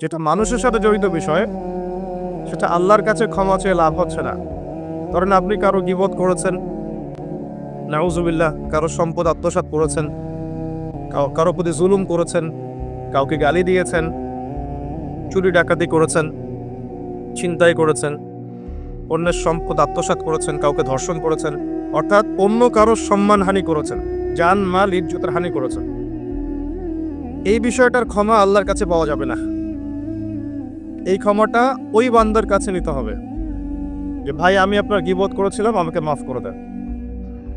যেটা মানুষের সাথে জড়িত বিষয়, সেটা আল্লাহর কাছে ক্ষমা চেয়ে লাভ হচ্ছে না। ধরেন আপনি কারও গিবত করেছেন নাউজুবিল্লাহ কারও সম্পদ আত্মসাৎ করেছেন কারও প্রতি জুলুম করেছেন, কাউকে গালি দিয়েছেন, চুরি ডাকাতি করেছেন, ছিনতাই করেছেন, অন্যের সম্পদ আত্মসাৎ করেছেন, কাউকে ধর্ষণ করেছেন, অর্থাৎ অন্য কারও সম্মানহানি করেছেন জান মাল, ইজ্জতের হানি করেছেন। এই বিষয়টার ক্ষমা আল্লাহর কাছে পাওয়া যাবে না। এই ক্ষমাটা ওই বান্দার কাছে নিতে হবে। যে, ভাই, আমি আপনার গিবোধ করেছিলাম, আমাকে মাফ করে দেন।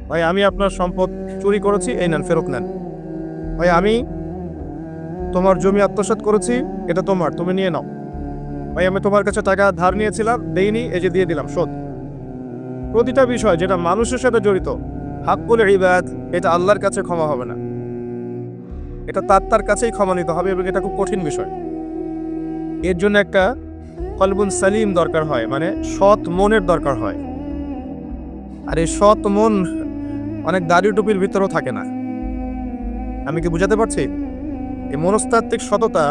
ভাই, আমি আপনার সম্পদ চুরি করেছি, এই নেন, ফেরত নেন। ভাই, আমি তোমার জমি আত্মসাৎ করেছি, এটা তোমার, তুমি নিয়ে নাও। ভাই, আমি তোমার কাছে টাকা ধার নিয়েছিলাম, দেইনি, এই যে দিয়ে দিলাম, শোধ। প্রতিটা বিষয় যেটা মানুষের সাথে জড়িত, হাক্কুল ইবাদ, এটা আল্লাহর কাছে ক্ষমা হবে না। এটা তার তার কাছেই ক্ষমা নিতে হবে এবং এটা খুব কঠিন বিষয়। এর জন্য একটা কলবুন সালিম দরকার হয় মানে সৎ মনের দরকার হয়। আর এই সৎ মন অনেক দাড়ি টুপির ভিতরেও থাকে না। আমি কি বুঝাতে পারছি? এই মনস্তাত্ত্বিক সততা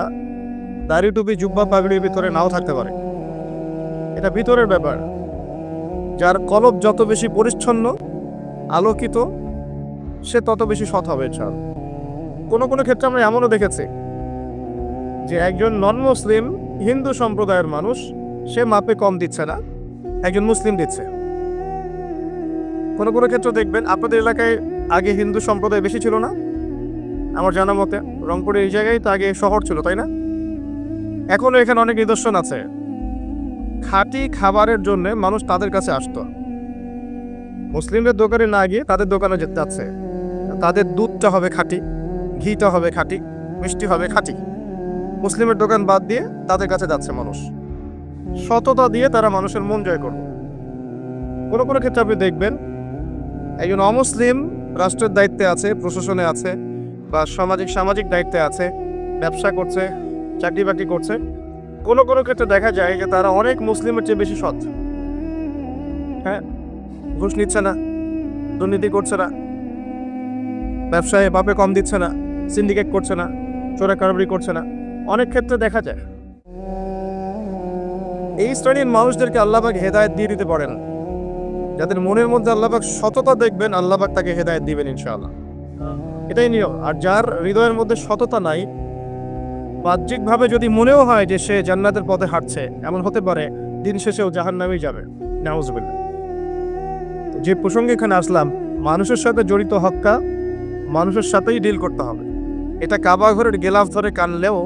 দাড়ি টুপি জুব্বা পাগড়ির ভিতরে নাও থাকতে পারে। এটা ভিতরের ব্যাপার। যার কলব যত বেশি পরিচ্ছন্ন, আলোকিত, সে তত বেশি সৎ হবে ছাড় কোনো কোনো ক্ষেত্রে আমরা এমনও দেখেছি। যে একজন নন মুসলিম হিন্দু সম্প্রদায়ের মানুষ, সে মাপে কম দিচ্ছে না, একজন মুসলিম দিচ্ছে। কোনো কোনো ক্ষেত্রে দেখবেন আপনাদের এলাকায় আগে হিন্দু সম্প্রদায় বেশি ছিল না। আমার জানা মতে রংপুরে এই জায়গায় তো আগে শহর ছিল, তাই না? এখনও এখানে অনেক নিদর্শন আছে। খাঁটি খাবারের জন্য মানুষ তাদের কাছে আসতো। মুসলিমদের দোকানে না গিয়ে তাদের দোকানে যেতে যাচ্ছে। তাদের দুধটা হবে খাঁটি, ঘিটা হবে খাঁটি, মিষ্টি হবে খাঁটি। মুসলিমের দোকান বাদ দিয়ে তাদের কাছে যাচ্ছে মানুষ। সততা দিয়ে তারা মানুষের মন জয় করবে। কোনো কোনো ক্ষেত্রে আপনি দেখবেন, একজন অমুসলিম রাষ্ট্রের দায়িত্বে আছে, প্রশাসনে আছে, বা সামাজিক সামাজিক দায়িত্বে আছে, ব্যবসা করছে, চাকরি বাকরি করছে। কোনো কোনো ক্ষেত্রে দেখা যায় যে তারা অনেক মুসলিমের চেয়ে বেশি সৎ। হ্যাঁ ঘুষ নিচ্ছে না, দুর্নীতি করছে না, ব্যবসায় বাপে কম দিচ্ছে না, সিন্ডিকেট করছে না চোরা কারবারি করছে না। অনেক ক্ষেত্রে দেখা যায়। এই শ্রেণির মানুষদেরকে আল্লাহবাক হেদায়ত দিয়ে দিতে পারেন। যাদের মনের মধ্যে আল্লাহবাক সততা দেখবেন আল্লাহবাক তাকে হেদায়ত দিবেন ইনশাআল্লাহ। এটাই নিয়ম। আর যার হৃদয়ের মধ্যে সততা নাই, বাহ্যিকভাবে যদি মনেও হয় যে সে জান্নাতের পথে হাঁটছে, এমন হতে পারে, দিন শেষেও জাহান নামেই যাবে। নাউজুবিল্লাহ। যে প্রসঙ্গে এখানে আসলাম, মানুষের সাথে জড়িত হক্কা মানুষের সাথেই ডিল করতে হবে। এটা কাবা ঘরের গেলাফ ধরে কানলেও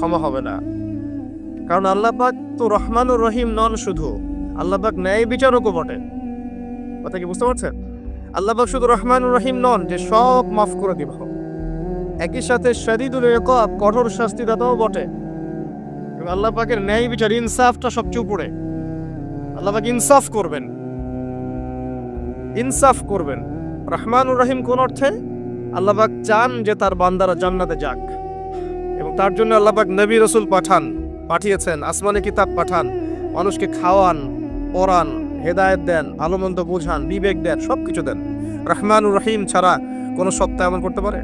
ক্ষমা হবে না। কারণ আল্লাহ পাক তো রহমানুর রহিম নন শুধু, আল্লাহ পাক ন্যায় বিচারকও বটে। কথা কি বুঝতে পারছেন? আল্লাহ পাক শুধু রহমানুর রহিম নন, যে সব মাফ করে দিব। একই সাথে শরীদুল ইকাব কঠোর শাস্তিদাতাও বটে। এবং আল্লাহ পাকের ন্যায় বিচার, ইনসাফটা সবচেয়ে উপরে। আল্লাহ পাক ইনসাফ করবেন। ইনসাফ করবেন। রহমানুর রহিম কোন অর্থে? আল্লাহবাক চান যে তার বান্দারা জান্নাতে যাক। তার জন্য আল্লাহবাক নবী রসুল পাঠান, পাঠিয়েছেন, আসমানে কিতাব পাঠান, মানুষকে খাওয়ান, পড়ান, হেদায়ত দেন আলোমন্দ বোঝান, বিবেক দেন সব কিছু দেন। রহমানুর রহিম ছাড়া কোনো সত্তা এমন করতে পারে?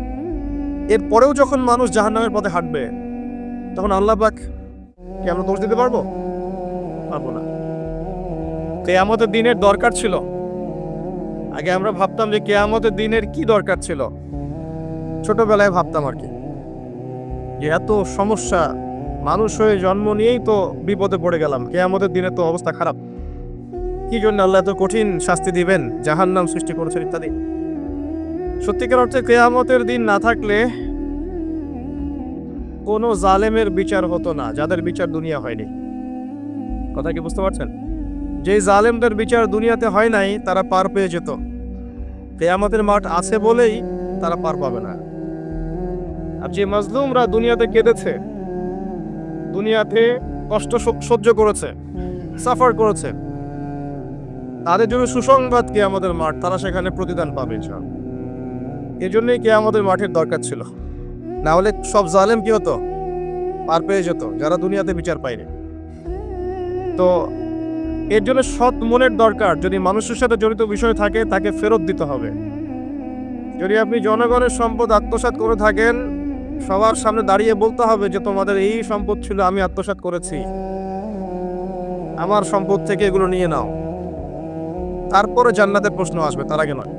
এরপরেও যখন মানুষ জাহান্নামের পথে হাঁটবে, তখন আল্লাহবাক কি আমরা দোষ দিতে পারব? পারব না। কেয়ামতের দিনের দরকার ছিল। আগে আমরা ভাবতাম যে কেয়ামতের দিনের কি দরকার ছিল? ছোটবেলায় ভাবতাম আর কি। যে এত সমস্যা, মানুষ হয়ে জন্ম নিয়েই তো বিপদে পড়ে গেলাম। কেয়ামতের দিনে তো অবস্থা খারাপ। কি জন্য আল্লাহ এত কঠিন শাস্তি দিবেন? জাহান নাম সৃষ্টি করেছেন ইত্যাদি। সত্যিকার অর্থে কেয়ামতের দিন না থাকলে কোনো জালেমের বিচার হতো না, যাদের বিচার দুনিয়া হয়নি। কথা কি বুঝতে পারছেন? যে জালেমদের বিচার দুনিয়াতে হয় নাই, তারা পার পেয়ে যেত। কেয়ামতের মাঠ আছে বলেই তারা পার পাবে না। আর যে মাজলুমরা দুনিয়াতে কেঁদেছে, দুনিয়াতে কষ্ট সহ্য করেছে, সাফার করেছে, তাদের জন্য সুসংবাদ কে আমাদের মাঠ, তারা সেখানে প্রতিদান পাবে ইনশাআল্লাহ। এই জন্যই কে আমাদের মাঠের দরকার ছিল। না হলে সব জালেম কি হতো? পার পেয়ে যেত, যারা দুনিয়াতে বিচার পায়নি। তো এর জন্য সৎ মনের দরকার, যদি মানুষের সাথে জড়িত বিষয় থাকে, তাকে ফেরত দিতে হবে। যদি আপনি জনগণের সম্পদ আত্মসাৎ করে থাকেন সবার সামনে দাঁড়িয়ে বলতে হবে যে তোমাদের এই সম্পদ ছিল আমি আত্মসাৎ করেছি। আমার সম্পদ থেকে এগুলো নিয়ে নাও। তারপরে জান্নাতের প্রশ্ন আসবে, তার আগে নয়।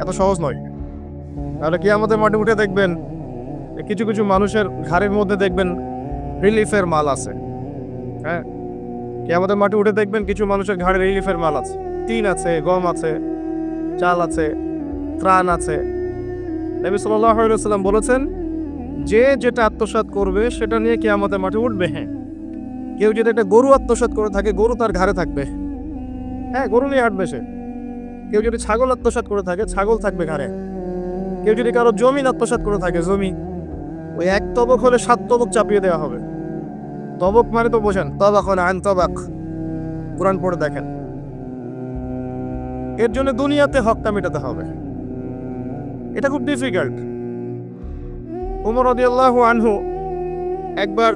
এত সহজ নয়। তাহলে কি আমাদের মাঠে উঠে দেখবেন কিছু কিছু মানুষের ঘাড়ের মধ্যে দেখবেন রিলিফের মাল আছে। হ্যাঁ? কি আমাদের মাঠে উঠে দেখবেন কিছু মানুষের ঘাড়ে রিলিফের মাল আছে। টিন আছে, গম আছে, চাল আছে, ত্রাণ আছে। নবী ওয়াসাল্লাম বলেছেন, যে যেটা আত্মসাৎ করবে, সেটা নিয়ে কি আমাদের মাঠে উঠবে। হ্যাঁ। কেউ যদি একটা গরু আত্মসাৎ করে থাকে, গরু তার ঘাড়ে থাকবে। হ্যাঁ গরু নিয়ে হাঁটবে সে। কেউ যদি ছাগল আত্মসাৎ করে থাকে, ছাগল থাকবে ঘাড়ে। কেউ যদি কারও জমিন আত্মসাৎ করে থাকে, জমি, ওই এক তবক হলে সাত তবক চাপিয়ে দেওয়া হবে। তবক মানে তো বোঝেন, তবাক হলে আইন তবাক। কোরআন পড়ে দেখেন। এর জন্য দুনিয়াতে হকটা মেটাতে হবে। এটা খুব ডিফিকাল্ট উমর রদিয়াল্লাহু আনহু একবার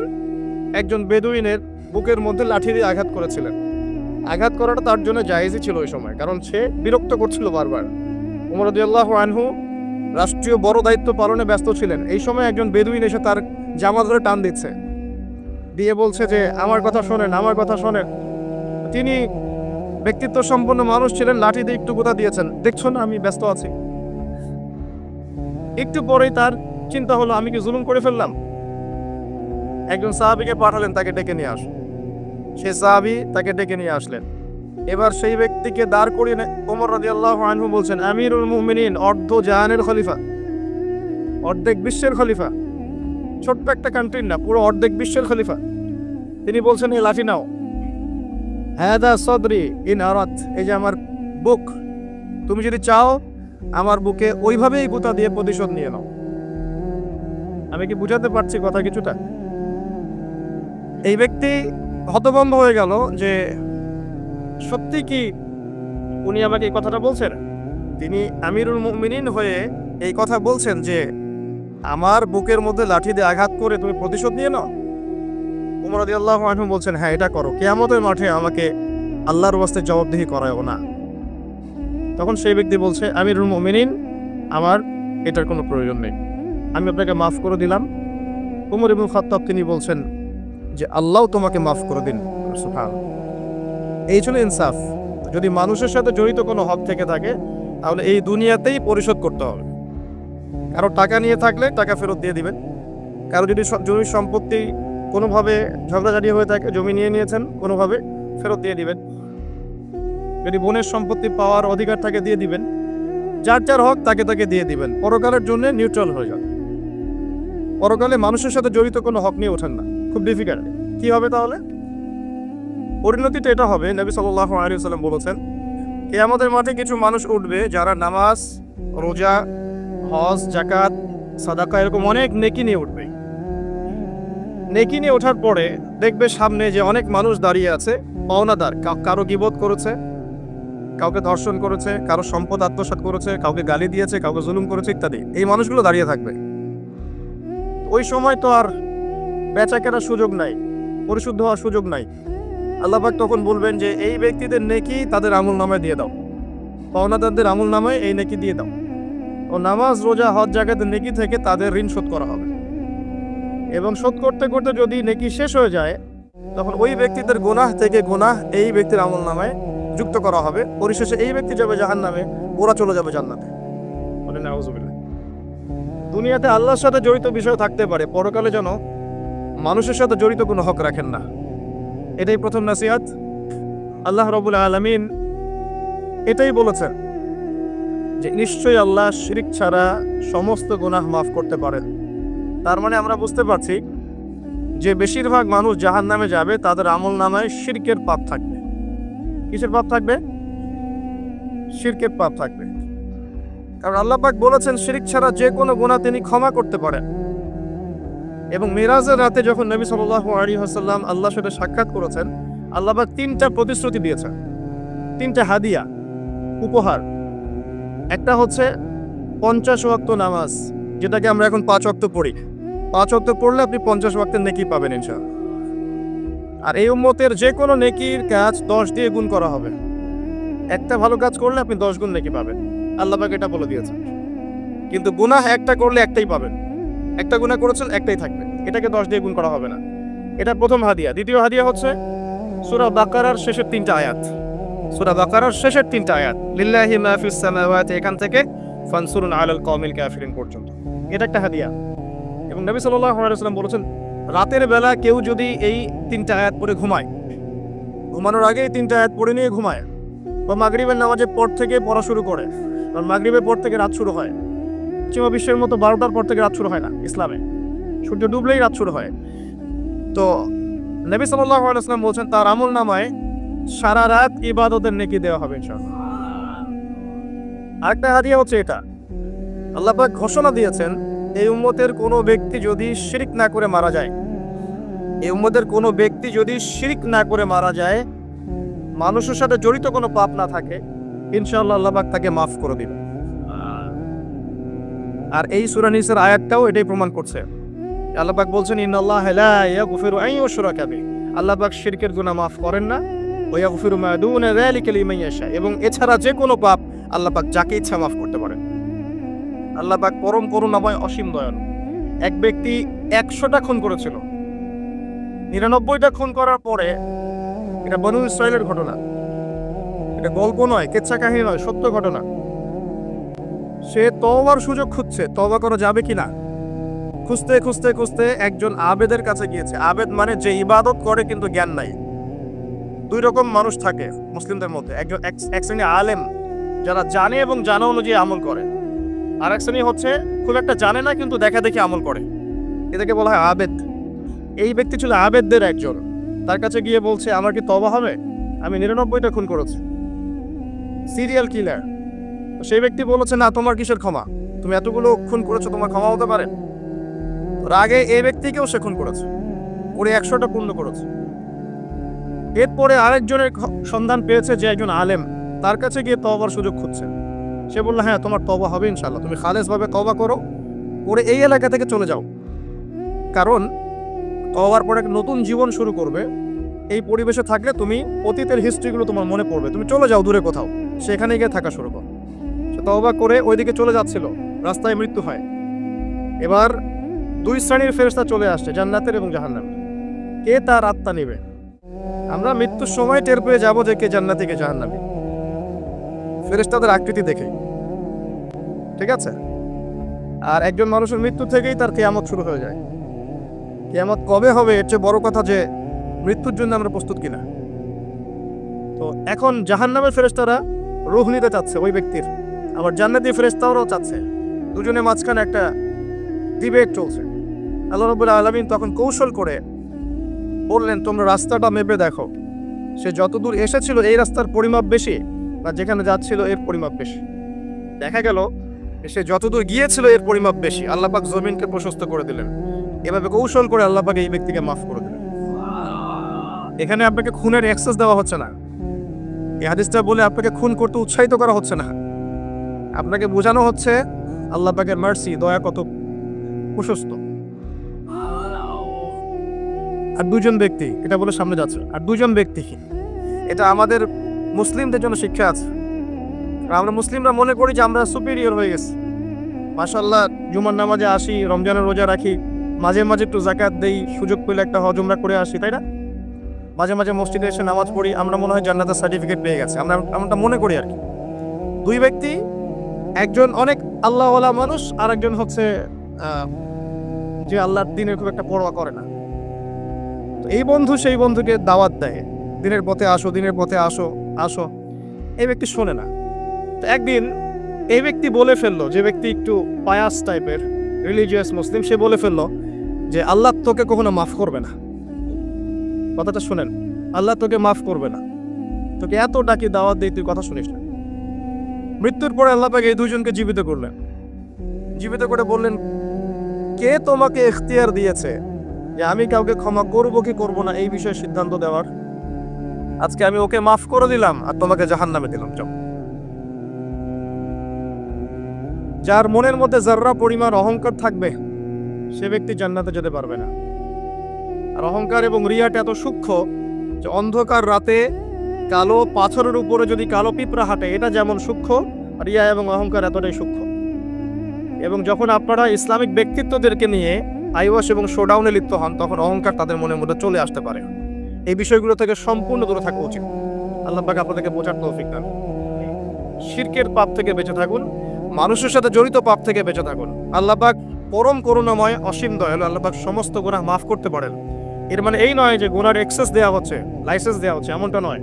একজন বেদুইনের বুকের মধ্যে লাঠি দিয়ে আঘাত করেছিলেন। আঘাত করাটা তার জন্য জায়েজই ছিল ওই সময়, কারণ সে বিরক্ত করছিল বারবার। উমর রদিয়াল্লাহু আনহু রাষ্ট্রীয় বড় দায়িত্ব পালনে ব্যস্ত ছিলেন। এই সময় একজন বেদুইন এসে তার জামা ধরে টান দিচ্ছে। দিয়ে বলছে যে, আমার কথা শোনেন, আমার কথা শোনেন। তিনি ব্যক্তিত্ব সম্পন্ন মানুষ ছিলেন, লাঠি দিয়ে একটু কোথা দিয়েছেন। দেখছ না, আমি ব্যস্ত আছি। একটু পরেই তার চিন্তা হলো, আমি কি জুলুম করে ফেললাম? একজন সাহাবিকে পাঠালেন, তাকে ডেকে নিয়ে আস। সে সাহাবি তাকে ডেকে নিয়ে আসলেন। এবার সেই ব্যক্তিকে দাঁড় করিয়ে ওমর রাদিয়াল্লাহু আনহু বলছেন, আমিরুল মুমিনিন, অর্ধ জাহানের খলিফা, অর্ধেক বিশ্বের খলিফা। ছোট্ট একটা কান্ট্রির না, পুরো অর্ধেক বিশ্বের খলিফা। তিনি বলছেন, এই লাঠি নাও। হ্যাঁ দা সদরি ইন আরাত। এই যে আমার বুক, তুমি যদি চাও আমার বুকে ওইভাবেই গুতা দিয়ে প্রতিশোধ নিয়ে নাও। আমি কি বুঝাতে পারছি কথা কিছুটা? এই ব্যক্তি হতভম্ব হয়ে গেল যে, সত্যি কি উনি আমাকে এই কথাটা বলছেন? তিনি আমিরুল মুমিনিন হয়ে এই কথা বলছেন যে, আমার বুকের মধ্যে লাঠি দিয়ে আঘাত করে তুমি প্রতিশোধ নিয়ে নাও। উমর রাদিয়াল্লাহু আনহু বলছেন হ্যাঁ এটা করো। কিয়ামতের মাঠে আমাকে আল্লাহর ওয়াস্তে জবাবদিহি করায়ও না। তখন সেই ব্যক্তি বলছে, আমিরুল মুমিনিন, আমার এটার কোনো প্রয়োজন নেই। আমি আপনাকে মাফ করে দিলাম। উমর ইবুল খাত্তাব তিনি বলছেন যে, আল্লাহ তোমাকে মাফ করে দিন। এই ছিল ইনসাফ। যদি মানুষের সাথে জড়িত কোনো হক থেকে থাকে, তাহলে এই দুনিয়াতেই পরিশোধ করতে হবে। কারও টাকা নিয়ে থাকলে টাকা ফেরত দিয়ে দিবেন। কারও যদি স- জমি সম্পত্তি কোনোভাবে ঝগড়াঝাটি হয়ে থাকে, জমি নিয়ে নিয়েছেন, কোনোভাবে ফেরত দিয়ে দিবেন। যদি বোনের সম্পত্তি পাওয়ার অধিকার তাকে দিয়ে দিবেন, যার যার হক তাকে তাকে দিয়ে দিবেন। পরকালের জন্য নিউট্রাল হয়ে যান। পরকালে মানুষের সাথে জড়িত কোনো হক নিয়ে ওঠেন না। খুব ডিফিকাল্ট কি হবে তাহলে? পরিণতিটা এটা হবে, নবী সাল্লাহ আলিয়াল্লাম বলেছেন কে আমাদের মাঠে কিছু মানুষ উঠবে যারা নামাজ, রোজা, হজ জাকাত সাদাকা, এরকম অনেক নেকি নিয়ে উঠবে। নেকি নিয়ে ওঠার পরে দেখবে সামনে যে অনেক মানুষ দাঁড়িয়ে আছে, পাওনাদার কারও গিবত করেছে কাউকে ধর্ষণ করেছে, কারও সম্পদ আত্মসাৎ করেছে, কাউকে গালি দিয়েছে, কাউকে জুলুম করেছে ইত্যাদি। এই মানুষগুলো দাঁড়িয়ে থাকবে। ওই সময় তো আর বেচা কেনার সুযোগ নাই, পরিশুদ্ধ হওয়ার সুযোগ নাই। আল্লাপাক তখন বলবেন যে, এই ব্যক্তিদের নেকি তাদের আমল নামায় দিয়ে দাও। পাওনাদারদের আমল নামায় এই নেকি দিয়ে দাও। ও নামাজ, রোজা, হজ জায়গাতে নেকি থেকে তাদের ঋণ শোধ করা হবে। এবং শোধ করতে করতে যদি নেকি শেষ হয়ে যায়, তখন ওই ব্যক্তিদের গোনাহ থেকে গোনাহ এই ব্যক্তির আমল নামায় যুক্ত করা হবে। পরিশেষে এই ব্যক্তি যাবে জাহান নামে ওরা চলে যাবে জান্নাতে। বলে নাউজুবিল্লাহ। দুনিয়াতে আল্লাহর সাথে জড়িত বিষয় থাকতে পারে, পরকালে যেন মানুষের সাথে জড়িত কোনো হক রাখেন না। এটাই প্রথম নাসিহাত। আল্লাহ রবুল আলমিন এটাই বলেছেন যে, নিশ্চয়ই আল্লাহ শিরিক ছাড়া সমস্ত গুনাহ মাফ করতে পারেন। তার মানে আমরা বুঝতে পারছি যে, বেশিরভাগ মানুষ জাহান নামে যাবে, তাদের আমল নামায় শিরকের পাপ থাকবে। কিসের পাপ থাকবে? শিরকের পাপ থাকবে। কারণ আল্লাহ পাক বলেছেন, শিরিক ছাড়া যে কোনো গুনাহ তিনি ক্ষমা করতে পারেন। এবং মিরাজের রাতে যখন নবী সাল্লাল্লাহু আলাইহি ওয়াসাল্লাম আল্লাহর সাথে সাক্ষাৎ করেছেন, আল্লাহ পাক তিনটা প্রতিশ্রুতি দিয়েছেন। তিনটা হাদিয়া, উপহার। একটা হচ্ছে পঞ্চাশ ওয়াক্ত নামাজ, যেটাকে আমরা এখন পাঁচ ওয়াক্ত পড়ি। পাঁচ ওয়াক্ত পড়লে আপনি পঞ্চাশ ওয়াক্তের নেকি পাবেন ইনশাআল্লাহ। আর এই উম্মতের যে কোনো নেকির কাজ দশ দিয়ে গুণ করা হবে। একটা ভালো কাজ করলে আপনি দশ গুণ নেকি পাবেন। আল্লাহ পাক এটা বলে দিয়েছেন। কিন্তু গুনাহ একটা করলে একটাই পাবেন। একটা গুণা করেছেন, একটাই থাকবে। এটাকে দশ দিয়ে গুণ করা হবে না। এটা প্রথম হাদিয়া। দ্বিতীয় হাদিয়া হচ্ছে সুরা বাকারার শেষের তিনটা আয়াত। সুরা বাকারার শেষের তিনটা আয়াত। লিল্লাহি মাহফিস সামাওয়াতি, এখান থেকে ফানসুরুন আলাল কওমিল কাফিরিন পর্যন্ত। এটা একটা হাদিয়া। এবং নবী সাল্লাল্লাহু আলাইহি ওয়াসাল্লাম বলেছেন রাতের বেলা কেউ যদি এই তিনটা আয়াত পরে ঘুমায়, ঘুমানোর আগে এই তিনটা আয়াত পড়ে নিয়ে ঘুমায় বা মাগরিবের নামাজের পর থেকে পড়া শুরু করে। কারণ মাগরিবের পর থেকে রাত শুরু হয়। পশ্চিমা বিশ্বের মতো বারোটার পর থেকে রাত শুরু হয় না ইসলামে। সূর্য ডুবলেই রাত শুরু হয়। তো নবী আলাইহি বলছেন, তার আমল নামায় সারা রাত ইবাদতের নেকি দেওয়া হবে ইনশাআল্লাহ। আরেকটা হাদিয়া হচ্ছে এটা। আল্লাহ ঘোষণা দিয়েছেন এই উম্মতের কোনো ব্যক্তি যদি শিরিক না করে মারা যায়, এই উম্মতের কোনো ব্যক্তি যদি শিরিক না করে মারা যায়, মানুষের সাথে জড়িত কোনো পাপ না থাকে, ইনশাআল্লাহ আল্লাহ পাক তাকে মাফ করে দিবে। আর এই সূরা নিসের আয়াতটাও এটাই প্রমাণ করছে। আল্লাহ পাক বলছেন ইয়াগফিরু আন ইউশরাকা বিহি। আল্লাহ পাক শিরকের গুনাহ মাফ করেন না। ওয়া ইয়াগফিরু মা দুনা যালিকা লিমান ইয়াশা। এবং এছাড়া যে কোনো পাপ আল্লাহ পাক যাকে ইচ্ছা মাফ করতে পারেন। আল্লাহ পাক পরম করুণাময় অসীম দয়ালু। এক ব্যক্তি একশোটা খুন করেছিল। নিরানব্বইটা খুন করার পরে এটা বনু ইসরায়েলের ঘটনা। এটা গল্প নয় কেচ্ছা কাহিনী নয় সত্য ঘটনা। সে তওবার সুযোগ খুঁজছে তওবা করা যাবে কিনা? খুঁজতে খুঁজতে খুঁজতে একজন আবেদের কাছে গিয়েছে। আবেদ মানে যে ইবাদত করে কিন্তু জ্ঞান নাই। দুই রকম মানুষ থাকে মুসলিমদের মধ্যে। একজন এক- এক শ্রেণি আলেম যারা জানে এবং জানা অনুযায়ী আমল করে। আর এক শ্রেণি হচ্ছে, খুব একটা জানে না, কিন্তু দেখা দেখি আমল করে। এটাকে বলা হয় আবেদ। এই ব্যক্তি ছিল আবেদদের একজন। তার কাছে গিয়ে বলছে, আমার কি তবা হবে? আমি নিরানব্বইটা খুন করেছি। Serial killer. সেই ব্যক্তি বলেছে, না, তোমার কিসের ক্ষমা? তুমি এতগুলো খুন করেছ, তোমার ক্ষমা হতে পারে। রাগে এই ব্যক্তিকেও সে খুন করেছে। ওরে একশোটা পূর্ণ করেছে। এরপরে আরেকজনের সন্ধান পেয়েছে যে একজন আলেম। তার কাছে গিয়ে তবার সুযোগ খুঁজছে। সে বলল হ্যাঁ তোমার তবা হবে ইনশাল্লাহ তুমি খালেসভাবে তবা করো, করে এই এলাকা থেকে চলে যাও। কারণ তবার পরে একটা নতুন জীবন শুরু করবে। এই পরিবেশে থাকলে তুমি অতীতের হিস্ট্রিগুলো তোমার মনে পড়বে। তুমি চলে যাও দূরে কোথাও। সেখানে গিয়ে থাকা শুরু করো। সে তবা করে ওইদিকে চলে যাচ্ছিল। রাস্তায় মৃত্যু হয়। এবার দুই শ্রেণির ফেরস্তা চলে আসছে, জান্নাতের এবং জাহান্নামের। কে তার আত্মা নেবে? আমরা মৃত্যুর সময় টের পেয়ে যাব যে কে জান্নাতি, কে জাহান্নামী। ফেরেশতাদের আকৃতি দেখে। ঠিক আছে? আর একজন মানুষের মৃত্যু থেকেই তার কেয়ামত শুরু হয়ে যায়। কেয়ামত কবে হবে এর চেয়ে বড় কথা যে, মৃত্যুর জন্য আমরা প্রস্তুত কিনা। তো এখন জাহান্নামের ফেরেস্তারা রুহ নিতে চাচ্ছে ওই ব্যক্তির। আবার জান্নাতি ফেরেশতারাও চাচ্ছে। দুজনের মাঝখানে একটা ডিবেট চলছে। আল্লাহ রবুল্লা আলমিন তখন কৌশল করে বললেন, তোমরা রাস্তাটা মেপে দেখো। সে যতদূর এসেছিল, এই রাস্তার পরিমাপ বেশি বা যেখানে যাচ্ছিল এর পরিমাপ বেশি। দেখা গেল, সে যতদূর গিয়েছিল এর পরিমাপ বেশি। আল্লাপাক জমিনকে প্রশস্ত করে দিলেন। এভাবে কৌশল করে আল্লাপাক এই ব্যক্তিকে মাফ করে দিলেন। এখানে আপনাকে খুনের অ্যাক্সেস দেওয়া হচ্ছে না। এই হাদিসটা বলে আপনাকে খুন করতে উৎসাহিত করা হচ্ছে না। আপনাকে বোঝানো হচ্ছে আল্লাহ পাকের মার্সি দয়া কত প্রশস্ত। আর দুজন ব্যক্তি, এটা বলে সামনে যাচ্ছে। আর দুজন ব্যক্তি এটা আমাদের মুসলিমদের জন্য শিক্ষা আছে। আমরা মুসলিমরা মনে করি যে আমরা সুপিরিয়র হয়ে গেছি। মাশাল্লাহ জুমার নামাজে আসি, রমজানের রোজা রাখি, মাঝে মাঝে একটু জাকাত দেই, সুযোগ পেলে একটা হজমরা করে আসি, তাই না? মাঝে মাঝে মসজিদে এসে নামাজ পড়ি, আমরা মনে হয় জান্নাতের সার্টিফিকেট পেয়ে গেছে। আমরা আমরা মনে করি আর কি। দুই ব্যক্তি, একজন অনেক আল্লাহওয়ালা মানুষ আর একজন হচ্ছে যে আল্লাহর দিনের খুব একটা পরোয়া করে না। তো এই বন্ধু সেই বন্ধুকে দাওয়াত দেয়, দিনের পথে আসো, দিনের পথে আসো। আসো। এই ব্যক্তি শোনে না। তো একদিন এই ব্যক্তি বলে ফেলল, যে ব্যক্তি একটু পায়াস টাইপের রিলিজিয়াস মুসলিম, সে বলে ফেলল যে, আল্লাহ তোকে কখনো মাফ করবে না। কথাটা শোনেন, আল্লাহ তোকে মাফ করবে না। তোকে এত ডাকি দাওয়াত দিই তুই কথা শুনিস না। মৃত্যুর পরে আল্লাহ পাক এই দুজনকে জীবিত করলেন। জীবিত করে বললেন, কে তোমাকে এখতিয়ার দিয়েছে যে আমি কাউকে ক্ষমা করব কি করব না? এই বিষয়ে সিদ্ধান্ত দেওয়ার আজকে আমি ওকে মাফ করে দিলাম আর তোমাকে জাহান নামে দিলাম, যাও। যার মনের মধ্যে যার্রা পরিমাণ অহংকার থাকবে, সে ব্যক্তি জান্নাতে যেতে পারবে না। আর অহংকার এবং রিয়াটা এত সূক্ষ্ম যে অন্ধকার রাতে কালো পাথরের উপরে যদি কালো পিঁপড়া হাঁটে, এটা যেমন সূক্ষ্ম, রিয়া এবং অহংকার এতটাই সূক্ষ্ম। এবং যখন আপনারা ইসলামিক ব্যক্তিত্বদেরকে নিয়ে আইওয়াস এবং শোডাউনে লিপ্ত হন, তখন অহংকার তাদের মনের মধ্যে চলে আসতে পারে। এই বিষয়গুলো থেকে সম্পূর্ণ দূরে থাকা উচিত। আল্লাহ পাক আপনাদেরকে বোঝার তৌফিক দান। শিরকের পাপ থেকে বেঁচে থাকুন, মানুষের সাথে জড়িত পাপ থেকে বেঁচে থাকুন। আল্লাহ পাক পরম করুণাময়, অসীম দয়ালু, আল্লাহ পাক সমস্ত গুনাহ মাফ করতে পারেন। এর মানে এই নয় যে গুনার এক্সেস দেওয়া হচ্ছে লাইসেন্স দেওয়া হচ্ছে, এমনটা নয়।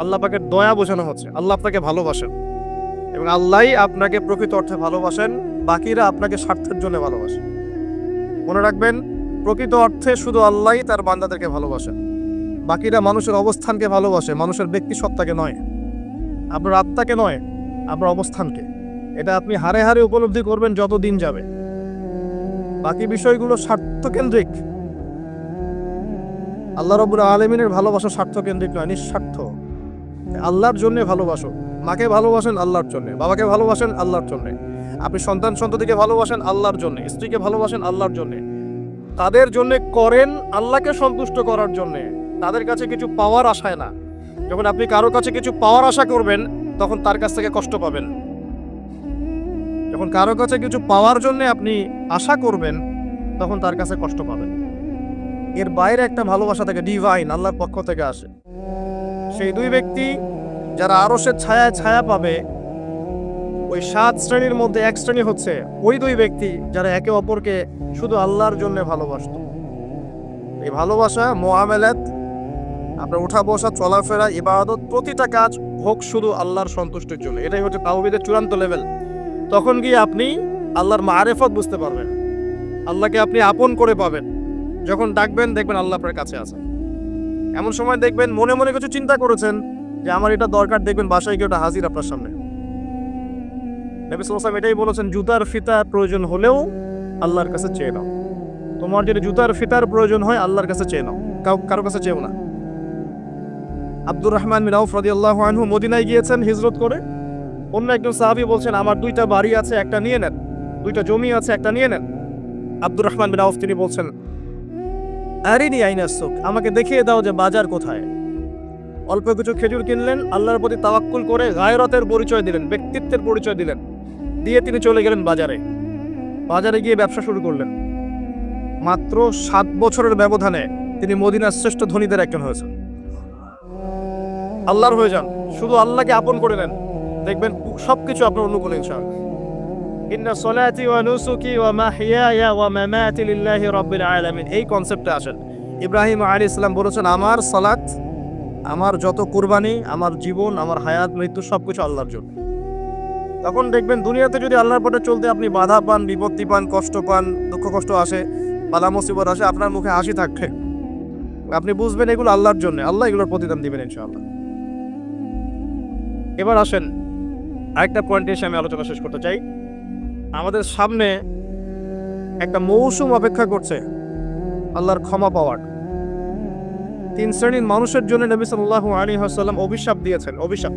আল্লাহ পাকের দয়া বোঝানো হচ্ছে, আল্লাহ আপনাকে ভালোবাসেন। এবং আল্লাহই আপনাকে প্রকৃত অর্থে ভালোবাসেন, বাকিরা আপনাকে স্বার্থের জন্য ভালোবাসেন মনে রাখবেন, প্রকৃত অর্থে শুধু আল্লাহই তার বান্দাদেরকে ভালোবাসেন। বাকিরা মানুষের অবস্থানকে ভালোবাসে, মানুষের ব্যক্তি সত্তাকে নয়। আপনার আত্মাকে নয়, আপনার অবস্থানকে। এটা আপনি হারে হারে উপলব্ধি করবেন যত দিন যাবে। বাকি বিষয়গুলো স্বার্থকেন্দ্রিক। আল্লাহ রবুল আলমিনের ভালোবাসা স্বার্থকেন্দ্রিক নয়, নিঃস্বার্থ। আল্লাহর জন্য ভালোবাসো। মাকে ভালোবাসেন আল্লাহর জন্য, বাবাকে ভালোবাসেন আল্লাহর জন্য। আপনি সন্তান সন্ততিকে ভালোবাসেন আল্লাহর জন্য, স্ত্রীকে ভালোবাসেন আল্লাহর জন্য। তাদের জন্য করেন আল্লাহকে সন্তুষ্ট করার জন্য। তাদের কাছে কিছু পাওয়ার আশায় না। যখন আপনি কারও কাছে কিছু পাওয়ার আশা করবেন, তখন তার কাছ থেকে কষ্ট পাবেন। যখন কারও কাছে কিছু পাওয়ার জন্য আপনি আশা করবেন, তখন তার কাছে কষ্ট পাবেন। এর বাইরে একটা ভালোবাসা থেকে ডিভাইন আল্লাহর পক্ষ থেকে আসে। সেই দুই ব্যক্তি যারা আরসের ছায়ায় ছায়া পাবে, ওই সাত শ্রেণির মধ্যে এক শ্রেণি হচ্ছে ওই দুই ব্যক্তি যারা একে অপরকে শুধু আল্লাহর জন্য ভালোবাসত। এই ভালোবাসা মোয়ামেলাত আপনার উঠা বসা, চলাফেরা, ইবাদত, প্রতিটা কাজ হোক শুধু আল্লাহর সন্তুষ্টির জন্য। এটাই হচ্ছে তাওবিদের চূড়ান্ত লেভেল তখন গিয়ে আপনি আল্লাহর মারেফত বুঝতে পারবেন। আল্লাহকে আপনি আপন করে পাবেন। যখন ডাকবেন, দেখবেন আল্লাহ আপনার কাছে আছে এমন সময় দেখবেন মনে মনে কিছু চিন্তা করেছেন যে আমার এটা দরকার, দেখবেন বাসায় গিয়ে ওটা হাজির আপনার সামনে। নবী সাল্লাল্লাহু এটাই বলেছেন, জুতার ফিতা প্রয়োজন হলেও আল্লাহর কাছে চেয়ে নাও। তোমার যদি জুতার ফিতার প্রয়োজন হয়, আল্লাহর কাছে চেয়ে নাও। কারও কাছে চেয়েও না। আব্দুর রহমান মিন আউফ রাদিয়াল্লাহু আনহু মদিনায় গিয়েছেন হিজরত করে। অন্য একজন সাহাবী বলছেন, আমার দুইটা বাড়ি আছে, একটা নিয়ে নেন। দুইটা জমি আছে, একটা নিয়ে নেন। আব্দুর রহমান বিন আউফ তিনি বলছেন, আরিনি আইনাসুক আমাকে দেখিয়ে দাও যে বাজার কোথায়। অল্প কিছু খেজুর কিনলেন, আল্লাহর প্রতি তাওয়াক্কুল করে গায়রতের পরিচয় দিলেন, ব্যক্তিত্বের পরিচয় দিলেন। দিয়ে তিনি চলে গেলেন বাজারে। বাজারে গিয়ে ব্যবসা শুরু করলেন। মাত্র সাত বছরের ব্যবধানে তিনি মদিনার শ্রেষ্ঠ ধনীদের একজন হয়েছেন। আল্লাহর হয়ে যান। শুধু আল্লাহকে আপন করে নেন। দেখবেন সবকিছু আপনার অনুকূলে ইনশাআল্লাহ। ইন্না সলাতি ওয়া নুসুকি ওয়া মাহইয়ায়া ওয়া মামাতি লিল্লাহি রাব্বিল আলামিন। এই কনসেপ্টে আসেন। ইব্রাহিম আলাইহিস সালাম বলেছেন আমার সালাত আমার যত কুরবানি আমার জীবন আমার হায়াত মৃত্যু সবকিছু আল্লাহর জন্য। তখন দেখবেন দুনিয়াতে যদি আল্লাহর পথে চলতে আপনি বাধা পান বিপত্তি পান কষ্ট পান দুঃখ কষ্ট আসে বালা মুসিবত আসে আপনার মুখে হাসি থাকবে। আপনি বুঝবেন এগুলো আল্লাহর জন্য। আল্লাহ এগুলোর প্রতিদান দিবেন ইনশাআল্লাহ। এবার আসেন, আরেকটা পয়েন্টে এসে আমি আলোচনা শেষ করতে চাই। আমাদের সামনে একটা মৌসুম অপেক্ষা করছে, আল্লাহর ক্ষমা পাওয়ার। তিন শ্রেণির মানুষের জন্য নবী সাল্লাল্লাহু আলাইহি ওয়াসাল্লাম অভিশাপ দিয়েছেন, অভিশাপ।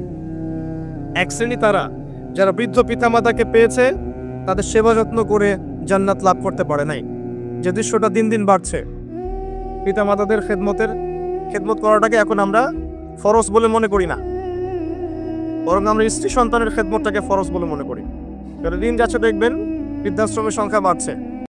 এক শ্রেণি তারা, যারা বৃদ্ধ পিতামাতাকে পেয়েছে, তাদের সেবা যত্ন করে জান্নাত লাভ করতে পারে নাই। যে দৃশ্যটা দিন দিন বাড়ছে। পিতামাতাদের খেদমতের, খেদমত করাটাকে এখন আমরা ফরজ বলে মনে করি না। বরং আমরা স্ত্রী সন্তানের খেদমতটাকে ফরজ বলে মনে করি। কারণ দিন যাচ্ছে দেখবেন বৃদ্ধাশ্রমের সংখ্যা বাড়ছে।